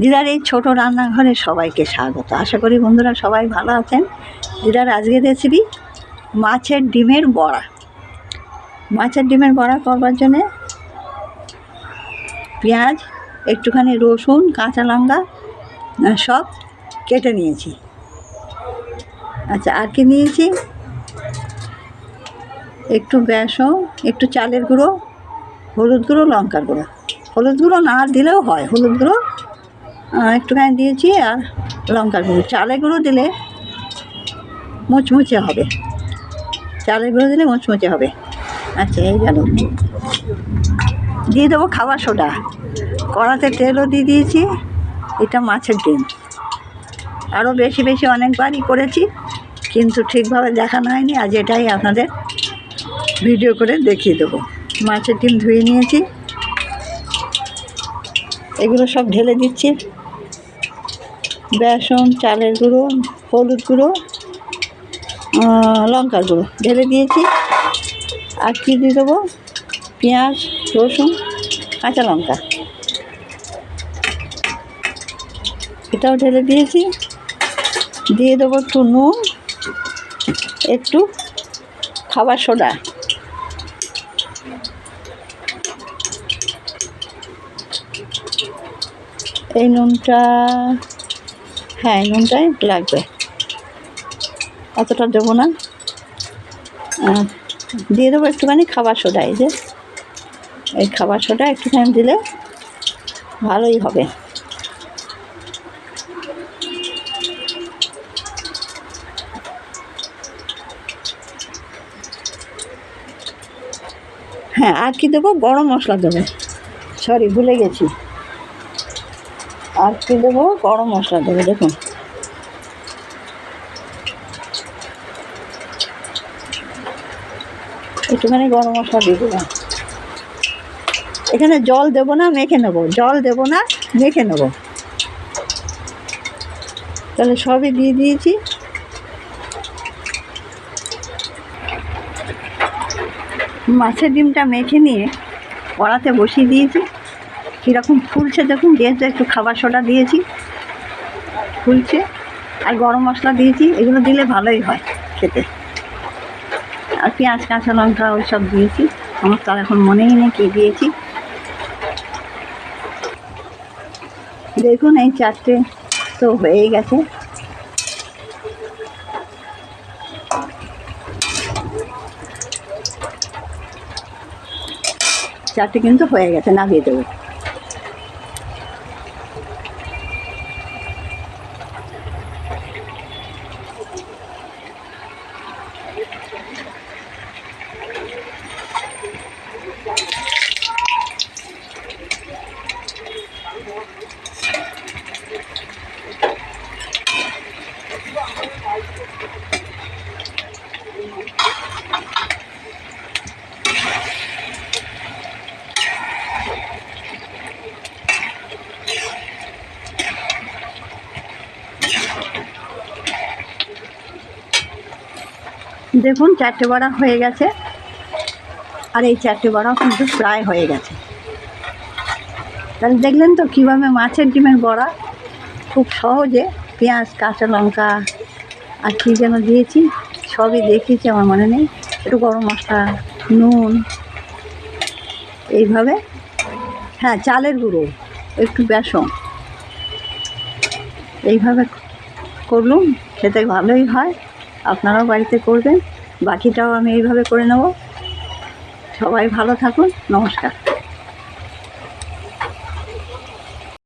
দিদার এই ছোট রান্নাঘরে সবাইকে স্বাগত। আশা করি বন্ধুরা সবাই ভালো আছেন। দিদার আজকের রেসিপি মাছের ডিমের বড়া। মাছের ডিমের বড়া করবার জন্যে পেঁয়াজ, একটুখানি রসুন, কাঁচা লঙ্কা সব কেটে নিয়েছি। আচ্ছা আর কি নিয়েছি? একটু বেসন, একটু চালের গুঁড়ো, হলুদ গুঁড়ো, লঙ্কার গুঁড়ো। হলুদ গুঁড়ো না দিলেও হয়, হলুদ গুঁড়ো একটুখানি দিয়েছি আর লঙ্কার গুঁড়ো। চালে গুঁড়ো দিলে মুচমুচে হবে। চালের গুঁড়ো দিলে মুচমুচে হবে। আচ্ছা এই গেল দিয়ে দেবো খাবার সোডা। কড়াতে তেলও দিয়ে দিয়েছি। এটা মাছের ডিম। আরও বেশি বেশি অনেকবারই করেছি, কিন্তু ঠিকভাবে দেখানো হয়নি। আজ এটাই আপনাদের ভিডিও করে দেখিয়ে দেবো। মাছের ডিম ধুয়ে নিয়েছি। এগুলো সব ঢেলে দিচ্ছি। বেসন, চালের গুঁড়ো, হলুদ গুঁড়ো লঙ্কার গুঁড়ো ঢেলে দিয়েছি। আর কী দিয়ে দেবো? পেঁয়াজ, রসুন, কাঁচা লঙ্কা। এটাও ঢেলে দিয়েছি। দিয়ে দেবো একটু নুন, একটু খাবার সোডা। এই নুনটা হ্যাঁ নুনটাই লাগবে। অতটা দেবো না। দিয়ে দেবো একটুখানি খাবার সোডা, এই যে। এই খাবার সোডা একটুখানি দিলে ভালোই হবে। হ্যাঁ আর কি দেবো? গরম মশলা দেবো। সরি ভুলে গেছি। আর কি দেবো? গরম মশলা দেবো, দেখুন। একটুখানি গরম মশলা দিয়ে দেবো এখানে জল দেবো না, মেখে নেব। জল দেবো না, মেখে নেব। তাহলে সবই দিয়ে দিয়েছি। মাছের ডিমটা মেখে নিয়ে কড়াতে বসিয়ে দিয়েছি। কীরকম ফুলছে দেখুন যেহেতু একটু খাবার সোডা দিয়েছি। ফুলছে, আর গরম মশলা দিয়েছি, এগুলো দিলে ভালোই হয় খেতে। আর পেঁয়াজ, কাঁচা লঙ্কা, ওই সব দিয়েছি। আমার তার এখন মনেই নেই কী দিয়েছি। দেখুন, এই চারটে তো হয়েই গেছে। চারটে কিন্তু হয়ে গেছে, নামিয়ে দেবো। দেখুন, চারটে বড়া হয়ে গেছে। আর এই চারটে বড়াও কিন্তু প্রায় হয়ে গেছে। তাহলে দেখলেন তো কীভাবে মাছের ডিমের বড়া? খুব সহজে পেঁয়াজ, কাঁচা লঙ্কা আর কী যেন দিয়েছি? সবই দেখিয়েছি, আমার মনে নেই। একটু গরম মশলা, নুন, এইভাবে। হ্যাঁ চালের গুঁড়ো, একটু বেসন। এইভাবে করলুম, খেতে ভালোই হয়। আপনারাও বাড়িতে করবেন। বাকিটাও আমি এইভাবে করে নেব। সবাই ভালো থাকুন, নমস্কার।